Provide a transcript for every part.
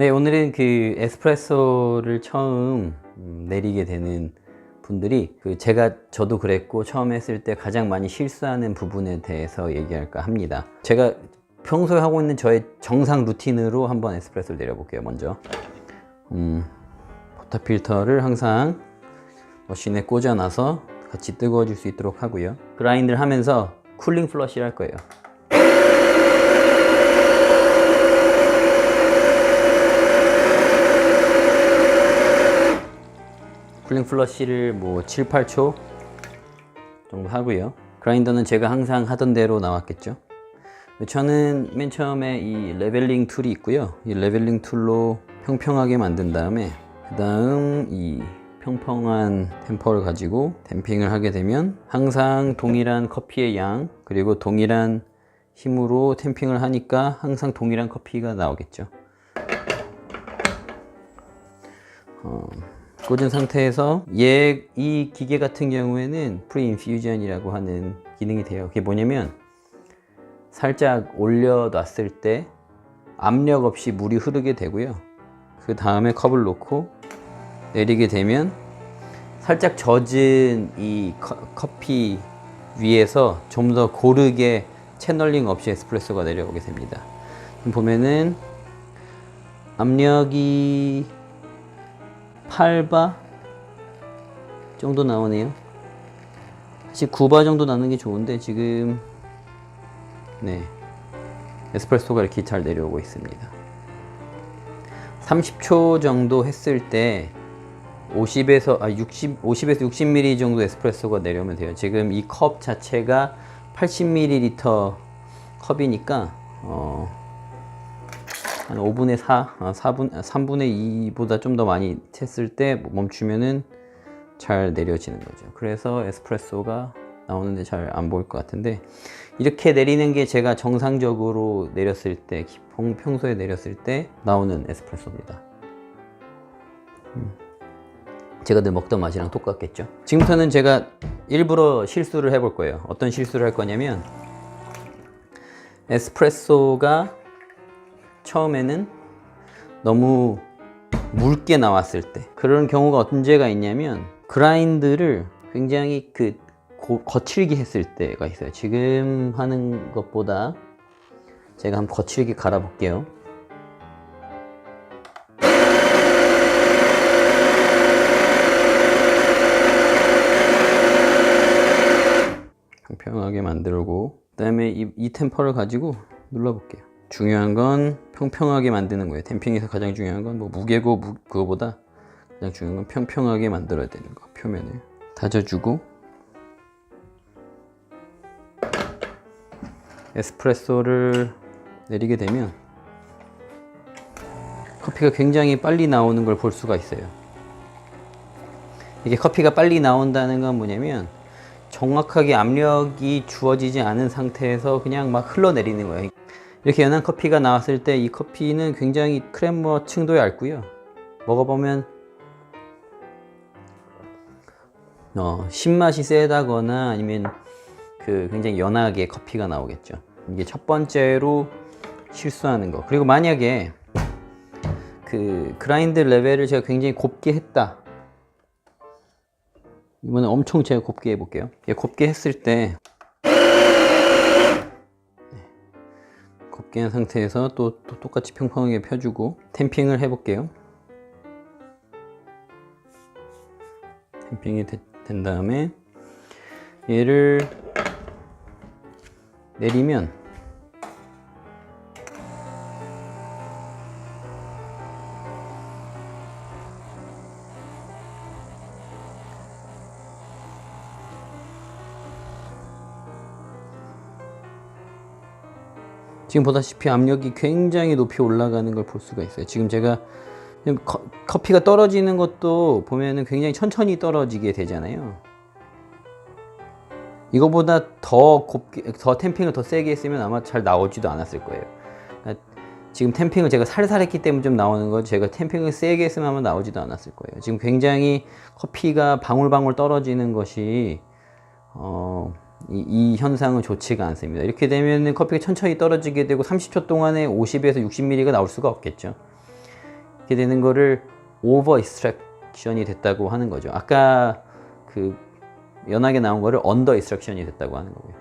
네, 오늘은 그 에스프레소를 처음 음, 내리게 되는 분들이 그 제가 저도 그랬고 처음 했을 때 가장 많이 실수하는 부분에 대해서 얘기할까 합니다. 제가 평소에 하고 있는 저의 정상 루틴으로 한번 에스프레소를 내려볼게요. 먼저 음, 포타 필터를 항상 머신에 꽂아놔서 같이 뜨거워질 수 있도록 하고요. 그라인드를 하면서 쿨링 플러시를 할 거예요. 쿨링 플러시를 뭐 7, 8초 정도 하고요. 그라인더는 제가 항상 하던 대로 나왔겠죠. 저는 맨 처음에 이 레벨링 툴이 있고요. 이 레벨링 툴로 평평하게 만든 다음에 그 다음 이 평평한 템퍼를 가지고 댐핑을 하게 되면 항상 동일한 커피의 양 그리고 동일한 힘으로 템핑을 하니까 항상 동일한 커피가 나오겠죠. 어, 꽂은 상태에서 얘 이 기계 같은 경우에는 프리 인퓨전이라고 하는 기능이 돼요. 그게 뭐냐면 살짝 올려놨을 때 압력 없이 물이 흐르게 되고요. 그 다음에 컵을 놓고 내리게 되면 살짝 젖은 이 커, 커피 위에서 좀 더 고르게 채널링 없이 에스프레소가 내려오게 됩니다. 보면은 압력이 8바 정도 나오네요. 사실 9바 정도 나는 게 좋은데 지금 네 에스프레소가 이렇게 잘 내려오고 있습니다. 30초 정도 했을 때 50에서 아 60, 50에서 60ml 정도 에스프레소가 내려오면 돼요. 지금 이 컵 자체가 80ml 컵이니까 어, 한 5분의 4, 아, 4분, 3분의 2보다 좀 더 많이 쳤을 때 멈추면은 잘 내려지는 거죠. 그래서 에스프레소가 나오는데 잘 안 보일 것 같은데 이렇게 내리는 게 제가 정상적으로 내렸을 때 평, 평소에 내렸을 때 나오는 에스프레소입니다. 음. 제가 늘 먹던 맛이랑 똑같겠죠. 지금부터는 제가 일부러 실수를 해볼 거예요. 어떤 실수를 할 거냐면 에스프레소가 처음에는 너무 묽게 나왔을 때 그런 경우가 언제가 있냐면 그라인드를 굉장히 그 고, 거칠게 했을 때가 있어요. 지금 하는 것보다 제가 한번 거칠게 갈아 볼게요. 평평하게 만들고 그 다음에 이, 이 템퍼를 가지고 눌러 볼게요. 중요한 건 평평하게 만드는 거예요. 템핑에서 가장 중요한 건 뭐 무게고 무, 그거보다 가장 중요한 건 평평하게 만들어야 되는 거. 표면을 다져주고 에스프레소를 내리게 되면 커피가 굉장히 빨리 나오는 걸 볼 수가 있어요. 이게 커피가 빨리 나온다는 건 뭐냐면 정확하게 압력이 주어지지 않은 상태에서 그냥 막 흘러내리는 거예요. 이렇게 연한 커피가 나왔을 때 이 커피는 굉장히 크레머 층도 얇고요. 먹어보면 어, 신맛이 세다거나 아니면 그 굉장히 연하게 커피가 나오겠죠. 이게 첫 번째로 실수하는 거. 그리고 만약에 그 그라인드 레벨을 제가 굉장히 곱게 했다. 이번에 엄청 제가 곱게 해볼게요. 곱게 했을 때 한 상태에서 또, 또 똑같이 평평하게 펴주고 템핑을 해볼게요. 템핑이 되, 된 다음에 얘를 내리면 지금 보다시피 압력이 굉장히 높이 올라가는 걸 볼 수가 있어요. 지금 제가 커, 커피가 떨어지는 것도 보면은 굉장히 천천히 떨어지게 되잖아요. 이거보다 더 곱게, 더 템핑을 더 세게 했으면 아마 잘 나오지도 않았을 거예요. 그러니까 지금 템핑을 제가 살살 했기 때문에 좀 나오는 거 제가 템핑을 세게 했으면 아마 나오지도 않았을 거예요. 지금 굉장히 커피가 방울방울 떨어지는 것이 어, 이, 이, 현상은 좋지가 않습니다. 이렇게 되면 커피가 천천히 떨어지게 되고 30초 동안에 50에서 60ml가 나올 수가 없겠죠. 이렇게 되는 거를 오버 익스트랙션이 됐다고 하는 거죠. 아까 그 연하게 나온 거를 언더 익스트랙션이 됐다고 하는 거고요.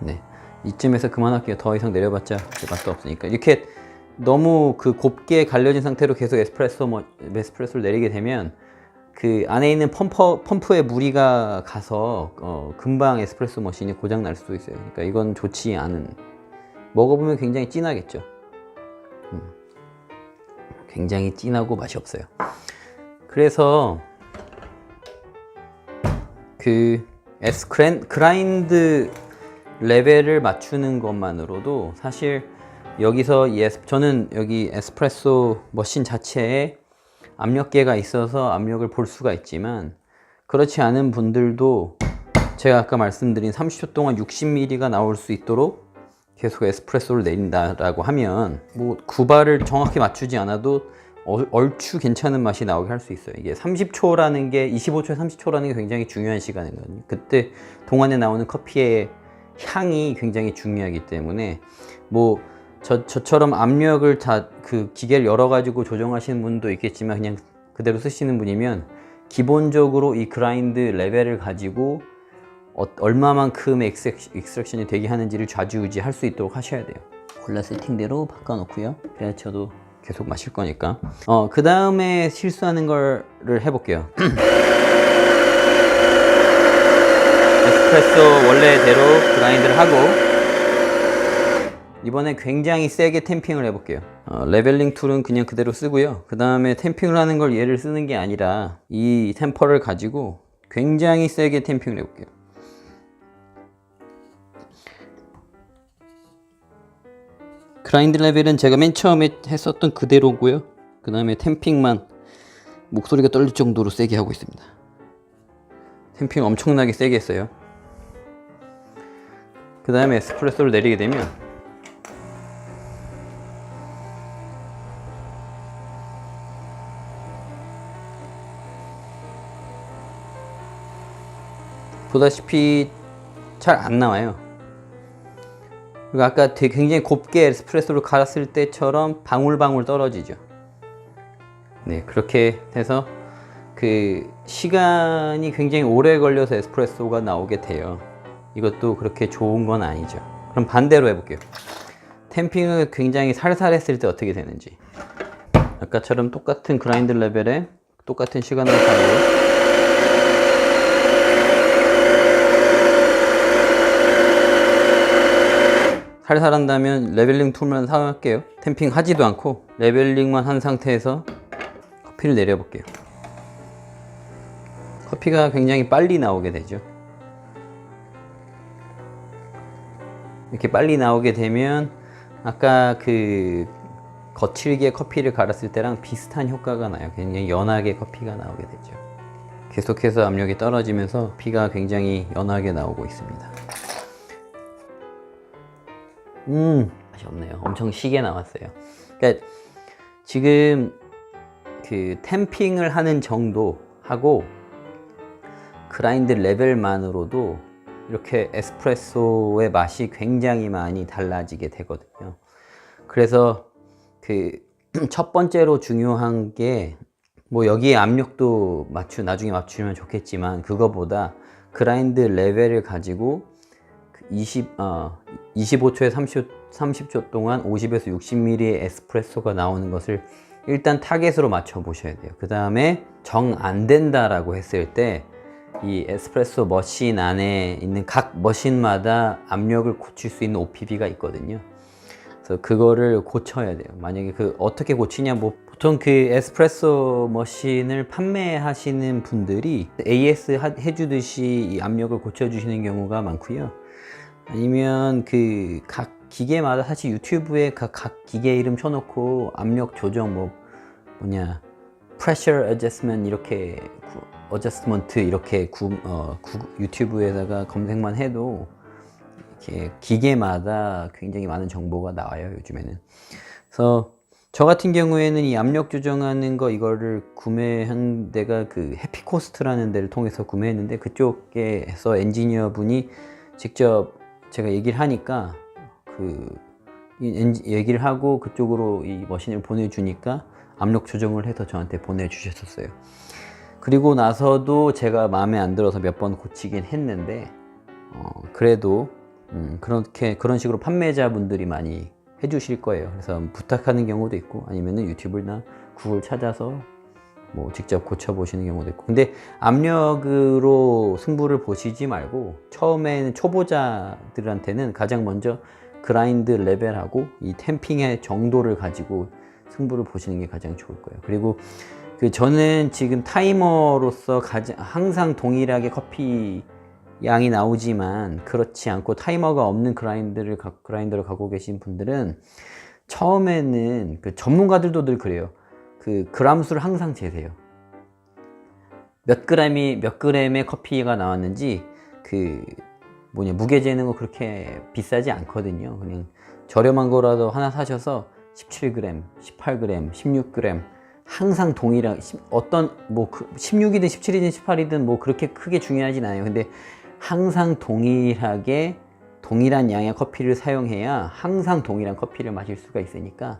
네. 이쯤에서 그만할게요. 더 이상 내려봤자 맛도 없으니까. 이렇게 너무 그 곱게 갈려진 상태로 계속 에스프레소 뭐, 에스프레소를 내리게 되면 그 안에 있는 펌퍼, 펌프에 무리가 가서 어, 금방 에스프레소 머신이 고장 날 수도 있어요. 그러니까 이건 좋지 않은 먹어보면 굉장히 진하겠죠. 음. 굉장히 진하고 맛이 없어요. 그래서 그 에스크랜 그라인드 레벨을 맞추는 것만으로도 사실 여기서 이 에스, 저는 여기 에스프레소 머신 자체에 압력계가 있어서 압력을 볼 수가 있지만 그렇지 않은 분들도 제가 아까 말씀드린 30초 동안 60ml가 나올 수 있도록 계속 에스프레소를 내린다라고 하면 뭐 구발을 정확히 맞추지 않아도 얼- 얼추 괜찮은 맛이 나오게 할 수 있어요. 이게 30초라는 게 25초에 30초라는 게 굉장히 중요한 시간이거든요. 그때 동안에 나오는 커피의 향이 굉장히 중요하기 때문에 뭐 저, 저처럼 압력을 다 그 기계를 열어 가지고 조정하시는 분도 있겠지만 그냥 그대로 쓰시는 분이면 기본적으로 이 그라인드 레벨을 가지고 어, 얼마만큼의 익스트랙- 익스트랙션이 되게 하는지를 좌지우지 할 수 있도록 하셔야 돼요. 골라 세팅대로 바꿔 놓고요. 그래야 저도 계속 마실 거니까. 어, 그 다음에 실수하는 거를 해볼게요. 에스프레소 원래대로 그라인드를 하고 이번에 굉장히 세게 템핑을 해볼게요. 어, 레벨링 툴은 그냥 그대로 쓰고요. 그 다음에 템핑을 하는 걸 얘를 쓰는 게 아니라 이 템퍼를 가지고 굉장히 세게 템핑을 해볼게요. 그라인드 레벨은 제가 맨 처음에 했었던 그대로고요. 그 다음에 템핑만 목소리가 떨릴 정도로 세게 하고 있습니다. 템핑 엄청나게 세게 했어요. 그 다음에 에스프레소를 내리게 되면 보다시피 잘 안 나와요. 그리고 아까 되게 굉장히 곱게 에스프레소를 갈았을 때처럼 방울방울 떨어지죠. 네, 그렇게 해서 그 시간이 굉장히 오래 걸려서 에스프레소가 나오게 돼요. 이것도 그렇게 좋은 건 아니죠. 그럼 반대로 해볼게요. 템핑을 굉장히 살살 했을 때 어떻게 되는지. 아까처럼 똑같은 그라인드 레벨에 똑같은 시간을 가지고 살살 한다면 레벨링 툴만 사용할게요. 템핑 하지도 않고 레벨링만 한 상태에서 커피를 내려볼게요. 커피가 굉장히 빨리 나오게 되죠. 이렇게 빨리 나오게 되면 아까 그 거칠게 커피를 갈았을 때랑 비슷한 효과가 나요. 굉장히 연하게 커피가 나오게 되죠. 계속해서 압력이 떨어지면서 피가 굉장히 연하게 나오고 있습니다. 음, 맛이 없네요. 엄청 시게 나왔어요. 그러니까 지금 그 템핑을 하는 정도 하고 그라인드 레벨만으로도 이렇게 에스프레소의 맛이 굉장히 많이 달라지게 되거든요. 그래서 그 첫 번째로 중요한 게 뭐 여기에 압력도 맞추 나중에 맞추면 좋겠지만 그거보다 그라인드 레벨을 가지고 20, 어, 25초에 30, 30초 동안 50에서 60ml의 에스프레소가 나오는 것을 일단 타겟으로 맞춰 보셔야 돼요. 그 다음에 정 안 된다 라고 했을 때 이 에스프레소 머신 안에 있는 각 머신마다 압력을 고칠 수 있는 OPB가 있거든요. 그래서 그거를 고쳐야 돼요. 만약에 그 어떻게 고치냐 뭐 보통 그 에스프레소 머신을 판매하시는 분들이 AS 하- 해주듯이 이 압력을 고쳐주시는 경우가 많고요. 아니면 그 각 기계마다 사실 유튜브에 각, 각 기계 이름 쳐놓고 압력 조정 뭐 뭐냐 pressure adjustment 이렇게 구, adjustment 이렇게 구, 어, 구, 유튜브에다가 검색만 해도 이렇게 기계마다 굉장히 많은 정보가 나와요 요즘에는. 그래서 저 같은 경우에는 이 압력 조정하는 거 이거를 구매한 데가 그 해피코스트라는 데를 통해서 구매했는데 그쪽에서 엔지니어 분이 직접 제가 얘기를 하니까 그 얘기를 하고 그쪽으로 이 머신을 보내주니까 압력 조정을 해서 저한테 보내주셨었어요. 그리고 나서도 제가 마음에 안 들어서 몇 번 고치긴 했는데 어, 그래도 음, 그렇게 그런 식으로 판매자분들이 많이 해주실 거예요. 그래서 부탁하는 경우도 있고 아니면은 유튜브나 구글 찾아서 뭐 직접 고쳐보시는 경우도 있고 근데 압력으로 승부를 보시지 말고 처음에는 초보자들한테는 가장 먼저 그라인드 레벨하고 이 템핑의 정도를 가지고 승부를 보시는 게 가장 좋을 거예요 그리고 그 저는 지금 타이머로서 가장 항상 동일하게 커피 양이 나오지만 그렇지 않고 타이머가 없는 그라인드를 가- 그라인더를 갖고 계신 분들은 처음에는 그 전문가들도 늘 그래요. 그 그람 수를 항상 재세요. 몇 그램이 몇 그램의 커피가 나왔는지 그 뭐냐 무게 재는 거 그렇게 비싸지 않거든요. 그냥 저렴한 거라도 하나 사셔서 17g, 18g, 16g 항상 동일한 십- 어떤 뭐그 16이든 17이든 18이든 뭐 그렇게 크게 중요하진 않아요. 근데 항상 동일하게 동일한 양의 커피를 사용해야 항상 동일한 커피를 마실 수가 있으니까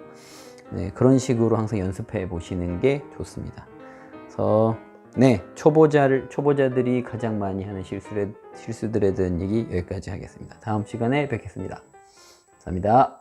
네, 그런 식으로 항상 연습해 보시는 게 좋습니다. 그래서 네 초보자를 초보자들이 가장 많이 하는 실수에, 실수들에 대한 얘기 여기까지 하겠습니다. 다음 시간에 뵙겠습니다. 감사합니다.